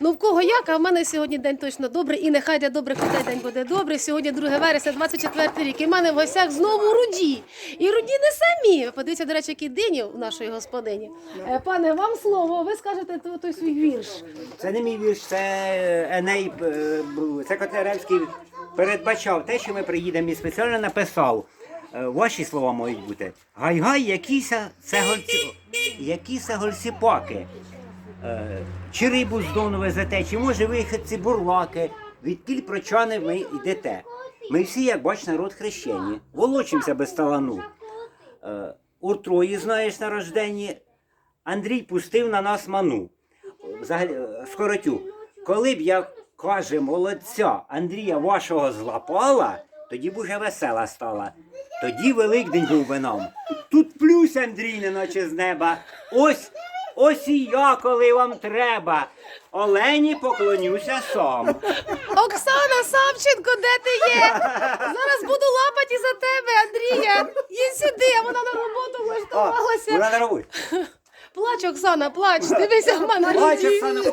Ну в кого як, а в мене сьогодні день точно добрий, і нехай для добрих людей день буде добрий. Сьогодні 2 вересня, 24 рік. І в мене в гостях знову руді. І руді не самі. Подивіться, до речі, які дині у нашої господині. Е, Пане, вам слово, ви скажете той, той свій вірш. Це не мій вірш, це Еней, е, це Котляревський передбачав те, що ми приїдемо і спеціально написав. Е, Ваші слова мають бути. Гай-гай, якіся це гольці, які це гольсіпаки. Е, Чи рибу з дону везете, чи може виходці бурлаки, відкіль прочани ви йдете. Ми всі, як бач, народ хрещені, волочимося без талану. Е, У Трої, знаєш, на рожденні, Андрій пустив на нас ману. Взагалі, е, скоротю, коли б я каже молодця Андрія вашого злапала, тоді б уже весела стала. Тоді Великдень був би нам. Тут плюс Андрій, неначе з неба. Ось, ось і я, коли вам треба. Олені поклонюся сам. Оксана Савченко, де ти є? Зараз буду лапати за тебе, Андрія. Їдь сюди, а вона на роботу влаштувалася. вона на роботі. Плач, Оксана, плач. Дивися в мене. Бачиш, руді. Оксана,